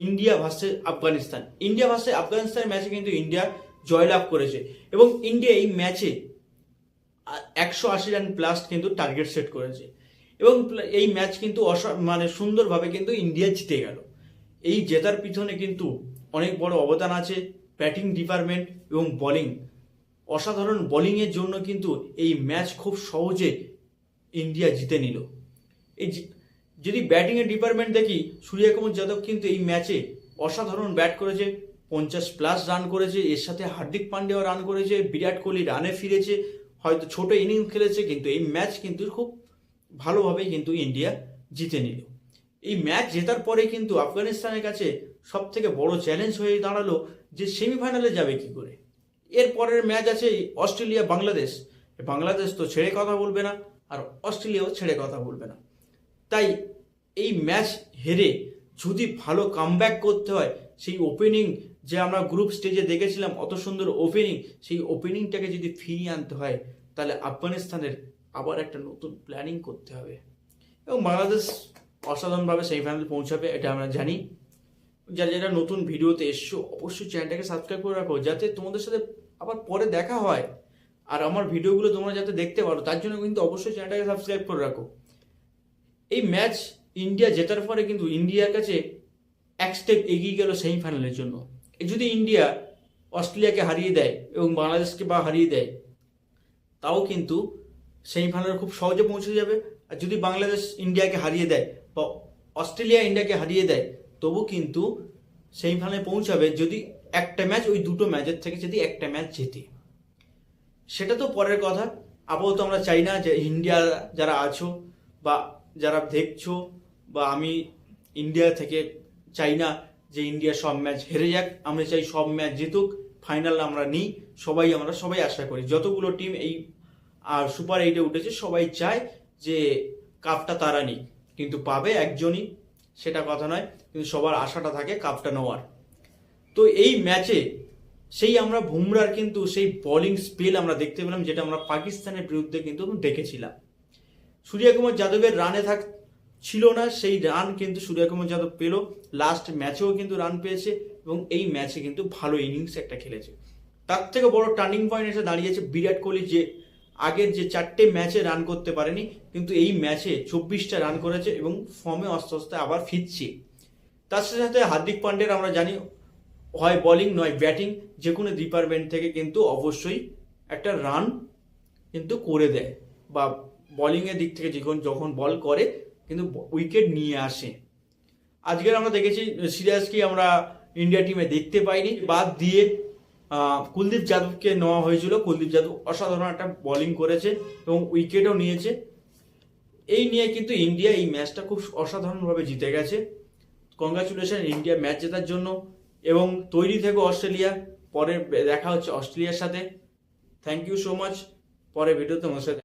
India versus Afghanistan. India versus আফগানিস্তানের ম্যাচে কিন্তু ইন্ডিয়া জয়লাভ করেছে। এবং ইন্ডিয়া এই ম্যাচে একশো আশি রান প্লাস কিন্তু টার্গেট সেট করেছে। এবং এই ম্যাচ কিন্তু মানে সুন্দরভাবে কিন্তু ইন্ডিয়া জিতে গেল। এই জেতার পিছনে কিন্তু অনেক বড় অবদান আছে ব্যাটিং ডিপার্টমেন্ট এবং বোলিং অসাধারণ বোলিংয়ের জন্য কিন্তু এই ম্যাচ খুব সহজে ইন্ডিয়া জিতে নিল। এই যদি ব্যাটিংয়ের ডিপার্টমেন্ট দেখি সূর্যকুমার যাদব কিন্তু এই ম্যাচে অসাধারণ ব্যাট করেছে, পঞ্চাশ প্লাস রান করেছে, এর সাথে হার্দিক পান্ডেও রান করেছে, বিরাট কোহলি রানে ফিরেছে, হয়তো ছোট ইনিংস খেলেছে, কিন্তু এই ম্যাচ কিন্তু খুব ভালোভাবেই কিন্তু ইন্ডিয়া জিতে নিল। এই ম্যাচ জেতার পরে কিন্তু আফগানিস্তানের কাছে সব থেকে বড় চ্যালেঞ্জ হয়ে দাঁড়াল যে সেমিফাইনালে যাবে কি করে। এর পরের ম্যাচ আছে অস্ট্রেলিয়া বাংলাদেশ বাংলাদেশ তো ছেড়ে কথা বলবে না, আর অস্ট্রেলিয়াও ছেড়ে কথা বলবে না। তাই এই ম্যাচ হেরে যদি ভালো কামব্যাক করতে হয়, সেই ওপেনিং যে আমরা গ্রুপ স্টেজে দেখেছিলাম, অত সুন্দর ওপেনিং সেই ওপেনিংটাকে যদি ফিরিয়ে আনতে হয়, তাহলে আফগানিস্তানের আবার একটা নতুন প্ল্যানিং করতে হবে। এবং বাংলাদেশ অসাধারণভাবে সেমিফাইনালে পৌঁছাবে, এটা আমরা জানি। যারা যারা নতুন ভিডিওতে এসছো, অবশ্যই চ্যানেলটাকে সাবস্ক্রাইব করে রাখো, যাতে তোমাদের সাথে আবার পরে দেখা হয়। আর আমার ভিডিওগুলো তোমরা যাতে দেখতে পারো, তার জন্য কিন্তু অবশ্যই চ্যানেলটাকে সাবস্ক্রাইব করে রাখো। এই ম্যাচ ইন্ডিয়া জেতার পরে কিন্তু ইন্ডিয়ার কাছে এক স্টেপ এগিয়ে গেল সেমিফাইনালের জন্য। যদি ইন্ডিয়া অস্ট্রেলিয়াকে হারিয়ে দেয় এবং বাংলাদেশকে বা হারিয়ে দেয়, তাও কিন্তু সেমিফাইনালে খুব সহজে পৌঁছে যাবে। আর যদি বাংলাদেশ ইন্ডিয়াকে হারিয়ে দেয় বা অস্ট্রেলিয়া ইন্ডিয়াকে হারিয়ে দেয়, তবু কিন্তু সেমিফাইনালে পৌঁছাবে যদি একটা ম্যাচ ওই দুটো ম্যাচের থেকে যদি একটা ম্যাচ জেতে। সেটা তো পরের কথা। আপাতত আমরা চাই না যে ইন্ডিয়া যারা আছো বা যারা দেখছ বা আমি ইন্ডিয়া থেকে চাই না যে ইন্ডিয়া সব ম্যাচ হেরে যাক, আমরা চাই সব ম্যাচ জিতুক ফাইনাল আমরা নিই, সবাই আমরা সবাই আশা করি। যতগুলো টিম এই, আর সুপার এইটে উঠেছে, সবাই চায় যে কাপটা তারা নিক। কিন্তু পাবে একজনই, সেটা কথা নয়, কিন্তু সবার আশাটা থাকে কাপটা নেওয়ার। তো এই ম্যাচে সেই আমরা বুমরার কিন্তু সেই বোলিং স্পেল আমরা দেখতে পেলাম, যেটা আমরা পাকিস্তানের বিরুদ্ধে কিন্তু দেখেছিলাম। সূর্যকুমার যাদবের রানে থাক ছিল না, সেই রান কিন্তু সূর্যকুমার যাদব পেল। লাস্ট ম্যাচেও কিন্তু রান পেয়েছে এবং এই ম্যাচে কিন্তু ভালো ইনিংস একটা খেলেছে। তার থেকে বড় টার্নিং পয়েন্ট এসে দাঁড়িয়েছে বিরাট কোহলি, যে আগের যে চারটে ম্যাচে রান করতে পারেনি, কিন্তু এই ম্যাচে চব্বিশটা রান করেছে এবং ফর্মে আস্তে আস্তে আবার ফিরছে। তার সাথে সাথে হার্দিক পান্ডের আমরা জানি, হয় বলিং নয় ব্যাটিং যে কোনো ডিপার্টমেন্ট থেকে কিন্তু অবশ্যই একটা রান কিন্তু করে দেয় বা বোলিংয়ের দিক থেকে যখন যখন বল করে, কিন্তু উইকেট নিয়ে আসে। আজকের আমরা দেখেছি সিরিয়াসকে আমরা ইন্ডিয়া টিমে দেখতে পাইনি। বাদ দিয়ে কুলদীপ যাদবকে নেওয়া হয়েছিল। কুলদীপ যাদব অসাধারণ একটা বোলিং করেছে এবং উইকেটও নিয়েছে। এই নিয়ে কিন্তু ইন্ডিয়া এই ম্যাচটা খুব অসাধারণভাবে জিতে গেছে। কংগ্রাচুলেশন ইন্ডিয়া ম্যাচ জেতার জন্য। এবং তৈরি থেকে অস্ট্রেলিয়া। পরে দেখা হচ্ছে অস্ট্রেলিয়ার সাথে। থ্যাংক ইউ সো মাচ পরে ভিডিওতে তোমার সাথে